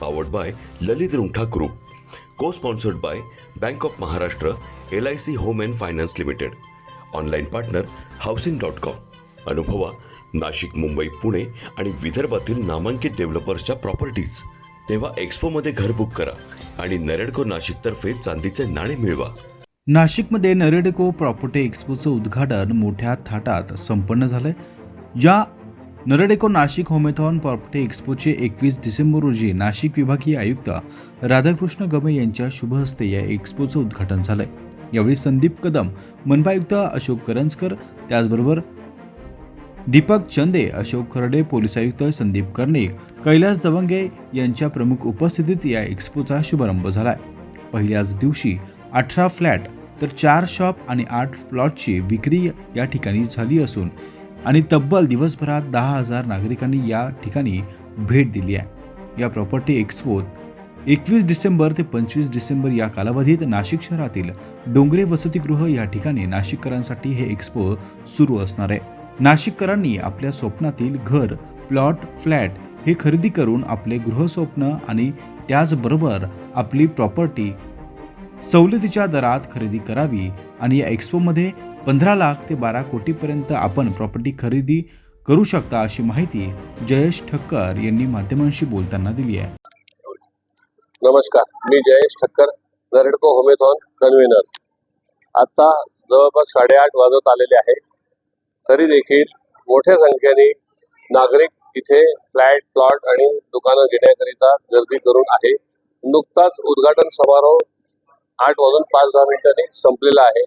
powered by Lalit Rungta group co sponsored by bank of Maharashtra L I C home and finance limited online partner housing dot com अनुभवा नाशिक मुंबई पुणे आणि विदर्भातील नामांकित डेव्हलपर्सच्या properties तेव्हा एक्सपोमध्ये घर book करा आणि नरेडको नाशिकतर्फे चांदीचे नाणे मिळवा. नाशिकमध्ये नरेडको प्रॉपर्टी एक्सपोचं उद्घाटन मोठ्या थाटात संपन्न झालंय. या नरडेको नाशिक होमेथॉन प्रॉपर्टी एक्सपोचे एकवीस डिसेंबर रोजी नाशिक विभागीय आयुक्त राधाकृष्ण गमे यांच्या शुभहस्ते या एक्सपोचं उद्घाटन झालंय. यावेळी संदीप कदम मनपा आयुक्त अशोक करंजकर त्याचबरोबर दीपक चंदे अशोक खर्डे पोलीस आयुक्त संदीप कर्णिक कैलास दवंगे यांच्या प्रमुख उपस्थितीत या एक्सपोचा शुभारंभ झालाय. पहिल्याच दिवशी अठरा फ्लॅट तर चार शॉप आणि आठ प्लॉटची विक्री या ठिकाणी झाली असून आणि तब्बल दिवसभरात दहा हजार नागरिकांनी या ठिकाणी भेट दिली आहे. या प्रॉपर्टी एक्सपोत एकवीस डिसेंबर ते पंचवीस डिसेंबर या कालावधीत नाशिक शहरातील डोंगरे वसतिगृह या ठिकाणी नाशिककरांसाठी हे एक्सपो सुरू असणार आहे. नाशिककरांनी आपल्या स्वप्नातील घर प्लॉट फ्लॅट हे खरेदी करून आपले गृहस्वप्न आणि त्याचबरोबर आपली प्रॉपर्टी सवलतीच्या दरात खरेदी करावी आणि या एक्सपोमध्ये पंधरा लाख ते बारा कोटीपर्यंत आपण प्रॉपर्टी खरेदी करू शकता अशी माहिती जयेश ठक्कर यांनी माध्यमांशी बोलताना दिली आहे. नमस्कार मी जयेश ठक्कर नरेडको होमेथॉन कन्व्हेनर. आता जवळपास साडेआठ वाजत आलेले आहे. तरी देखील मोठ्या संख्येने नागरिक इथे फ्लॅट प्लॉट आणि दुकानं घेण्याकरिता गर्दी करून आहे. नुकताच उद्घाटन समारोह आठ वाजून पाच दहा मिनिटांनी संपलेला आहे.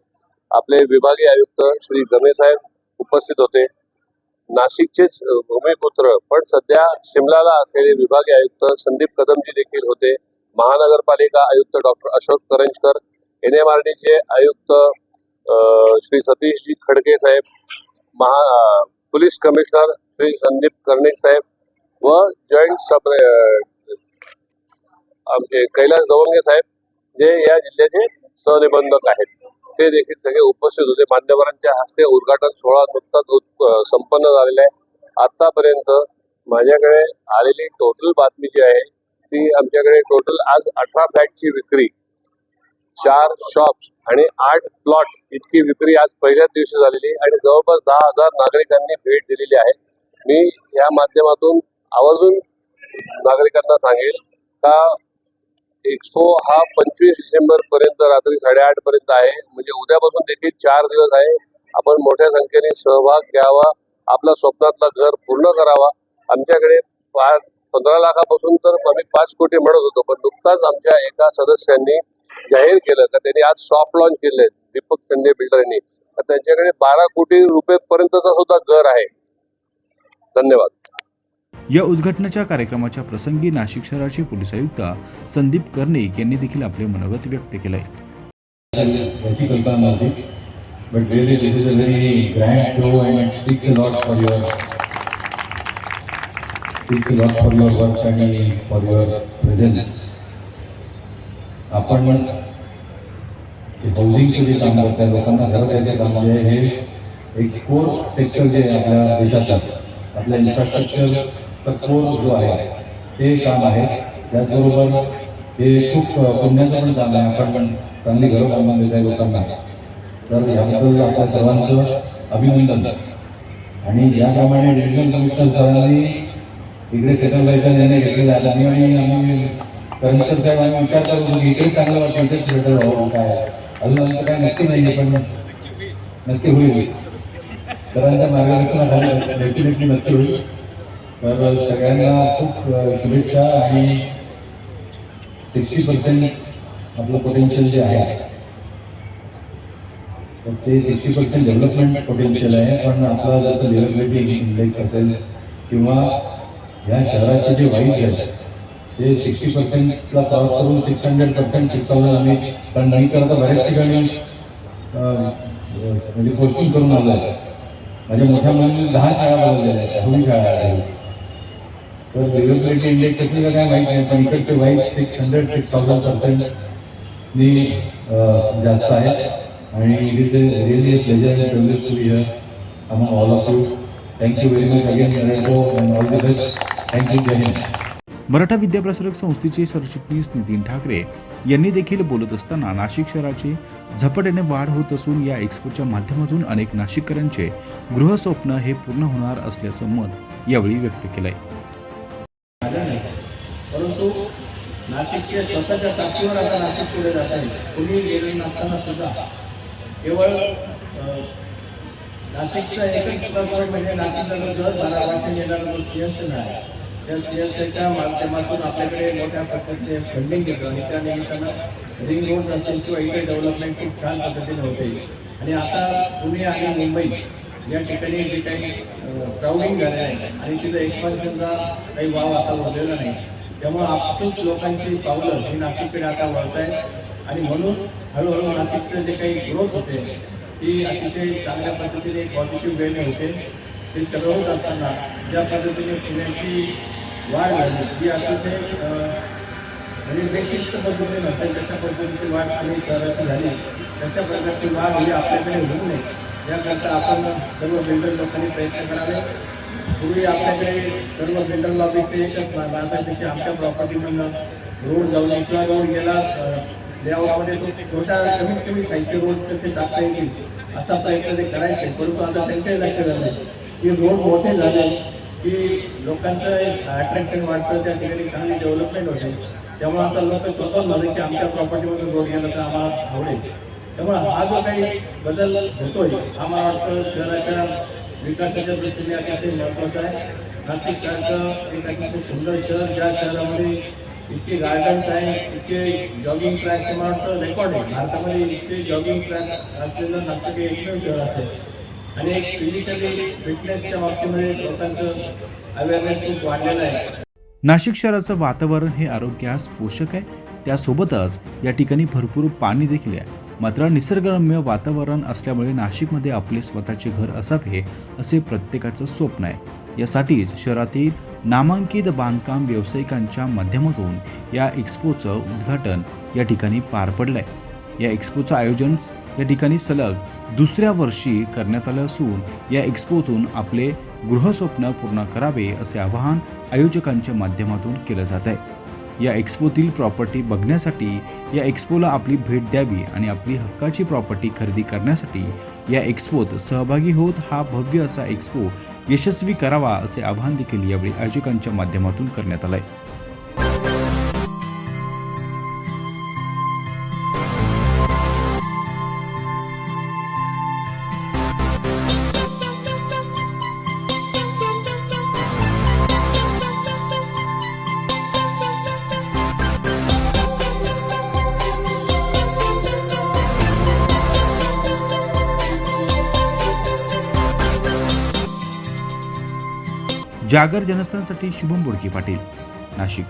आपले विभागीय आयुक्त श्री गमे साहेब उपस्थित होते. नाशिकचेच भूमिपुत्र पण सध्या शिमलाला असलेले विभागीय आयुक्त संदीप कदमजी देखील होते. महानगरपालिका आयुक्त doctor Ashok Karanjkar N M R डीचे आयुक्त श्री सतीशजी खडके साहेब महा पोलीस कमिशनर श्री संदीप कर्णिक साहेब व जॉईंट सब आमचे कैलास दवंगे साहेब जे या जिल्ह्याचे सहनिबंधक आहेत ते देखील सगळे उपस्थित होते. मान्यवरांच्या हस्ते उद्घाटन सोहळा नुकताच संपन्न झालेला आहे. आतापर्यंत माझ्याकडे आलेली टोटल बातमी जी आहे ती आमच्याकडे टोटल आज अठरा फ्लॅटची विक्री चार शॉप्स आणि आठ प्लॉट इतकी विक्री आज पहिल्याच दिवशी झालेली आणि जवळपास दहा हजार नागरिकांनी भेट दिलेली आहे. मी या माध्यमातून आवर्जून नागरिकांना सांगेल का एक्सपो हा पंचवीस डिसेंबर पर्यंत रात्री साडेआठ पर्यंत आहे. म्हणजे उद्यापासून देखील चार दिवस आहे. आपण मोठ्या संख्येने सहभाग घ्यावा. आपला स्वप्नातला घर पूर्ण करावा. आमच्याकडे पाच पंधरा लाखापासून तर आम्ही पाच कोटी म्हणत होतो पण नुकताच आमच्या एका सदस्यांनी जाहीर केलं. तर त्यांनी आज सॉफ्ट लॉन्च केले दीपक चंदे बिल्डर यांनी तर त्यांच्याकडे बारा कोटी रुपये पर्यंतचा सुद्धा घर आहे. धन्यवाद. या उद्घाटनाच्या कार्यक्रमाच्या प्रसंगी नाशिक शहराचे पोलीस आयुक्त संदीप कर्णिक यांनी देखील आपले मनोगत व्यक्त केलंय. आहे बट फॉर युअर आपण हाऊसिंगचं जे काम करताय लोकांना घर द्यायचं काम जे आहे हे एक कोर सेक्टर जे आहे आपल्या देशाचं. आपल्या इन्फ्रास्ट्रक्चर कोर जो आहे. ते काम आहे. त्याचबरोबर हे खूप पुण्याचं पण काम आहे. आपण पण चांगली घरं बांधून देत आहे लोकांना. तर याबद्दल आपल्या सर्वांचं अभिनंदन. आणि ज्याप्रमाणे डिव्हिजन कमिशनर सरांनी इकडे सेशन व्हायचा निर्णय घेतलेला आहे. आणि आम्ही आम्ही कर्मचारी साहेब आम्ही विचार करतो की इकडे चांगलं वाटतं इकडेच थिएटर व्हावं काय अजून आमचं काय नक्की नाही आहे पण नक्की होईल. सरांच्या मार्गदर्शनाखाली डेफिनेटली नक्की होईल. तर सगळ्यांना खूप शुभेच्छा आणि सिक्स्टी पर्सेंट आपलं पोटेन्शियल जे आहे. तर ते सिक्स्टी पर्सेंट डेव्हलपमेंट पोटेन्शियल आहे. पण आपला जसं लिव्हबिलिटी इंडेक्स असेल किंवा या शहराचे जे वाईट आहेत, ते सिक्स्टी पर्सेंटला क्रॉस करून six hundred percent six thousand आम्ही. पण नंतर आता बऱ्याच ठिकाणी म्हणजे पोस्टिंग करून आलो आहे माझ्या मोठ्या मुलांनी दहा शाळा बदललेल्या आहेत. दहावी शाळा आहे. तर डेव्हलपमेंट इंडेक्स त्याचं काय माहीत नाही पण इकडचे वाईट six hundred six thousand percent नी जास्त आहे आणि it is a really pleasure and privilege to be here among all of you thank you very much again redo and all the best thank you Jai Hind Maratha Vidyaprasarak संस्थेचे सरचिटणीस नितीन ठाकरे यांनी देखील बोलत असताना नाशिक शहराची झपाट्याने वाढ होत असून या एक्सपोच्या माध्यमातून अनेक नाशिककरांचे गृहस्वप्न हे पूर्ण होणार असल्याचं मत यावेळी व्यक्त केलं आहे परंतु नाशिकच्या स्वतःच्या ताकदीवर आता नाशिक पुढे जात आहे. कुणी गेले नसताना सुद्धा. केवळ अ, नाशिकचा एकच प्लस म्हणजे नाशिकचा जो बारा वर्ष येणारा जो सीएसएन आहे. त्या सीएसएच्या माध्यमातून आपल्याकडे मोठ्या प्रकारचे फंडिंग घेतो आणि त्या निमित्तानं रिंग रोड असेल किंवा इकडे डेव्हलपमेंट खूप छान पद्धतीने होते. आणि आता पुणे आणि मुंबई या ठिकाणी जे काही क्राऊडिंग झाले आहे आणि तिथं एक्सपान्शनचा काही वाव आता उरलेला नाही. त्यामुळे आपसूस लोकांची पावलं ही नाशिककडे आता वळत आहेत आणि म्हणून हळूहळू नाशिकचं जे काही ग्रोथ होते ती अतिशय चांगल्या पद्धतीने पॉझिटिव्ह वेने होते. ते सगळं होत असताना ज्या पद्धतीने पुण्याची वाढ झाली ती अतिशय म्हणजे बेशिस्त पद्धतीने नसेल कशा पद्धतीची वाढ पुणे शहराची झाली कशा प्रकारची वाढ ही आपल्याकडे होऊ नये. याकरता आपण सर्व बिल्डर लोकांनी प्रयत्न करावे. पूर्वी आपल्याकडे सर्व सेंट्रल ऑफिसचे एकच मा- आमच्या प्रॉपर्टीमधनं रोड जाऊन किंवा रोड गेला लेआउटमध्ये तो छोटा कमीत कमी साहित्य रोड कसे टाकता येतील असा प्रयत्न ते करायचे. परंतु आता त्यांच्याही लक्ष झालं की रोड मोठे झाले की लोकांचं अट्रॅक्शन वाढतं त्या ठिकाणी चांगली डेव्हलपमेंट होते. त्यामुळे आता लोक स्वतः झाले की आमच्या प्रॉपर्टीमधून रोड गेला तर आम्हाला आवडेल. त्यामुळे हा जो काही बदल होतोय हा मला वाटतं शहराच्या विकासाच्या दृष्टीने अतिशय महत्वाचं आहे. नाशिक सारखं एक अतिशय सुंदर शहर ज्या शहरामध्ये इतके गार्डन्स आहे इतके जॉगिंग ट्रॅक मला वाटतं रेकॉर्ड आहे. भारतामध्ये इतके जॉगिंग ट्रॅक असलेलं नाशिक हे एकमेव शहर असेल आणि एक फिजिकली फिटनेसच्या बाबतीमध्ये लोकांचं अवेअरनेस खूप वाढलेलं आहे. नाशिक शहराचं वातावरण हे आरोग्यास पोषक आहे. त्यासोबतच या ठिकाणी भरपूर पाणी देखील आहे. मात्र निसर्गरम्य वातावरण असल्यामुळे नाशिकमध्ये आपले स्वतःचे घर असावे असे प्रत्येकाचं स्वप्न आहे. यासाठीच शहरातील नामांकित बांधकाम व्यावसायिकांच्या माध्यमातून या एक्स्पोचं उद्घाटन या ठिकाणी पार पडलंय. या एक्स्पोचं आयोजन या ठिकाणी सलग दुसऱ्या वर्षी करण्यात आलं असून या एक्स्पोतून आपले गृहस्वप्न पूर्ण करावे असे आवाहन आयोजकांच्या माध्यमातून केलं जात आहे. या एक्स्पोतील प्रॉपर्टी बघण्यासाठी या एक्स्पोला आपली भेट द्यावी आणि आपली हक्काची प्रॉपर्टी खरेदी करण्यासाठी या एक्स्पोत सहभागी होत हा भव्य असा एक्स्पो यशस्वी करावा असे आवाहन देखील यावेळी आयोजकांच्या माध्यमातून करण्यात आलंय. जागर जनस्थानसाठी शुभम बोडके पाटील नाशिक.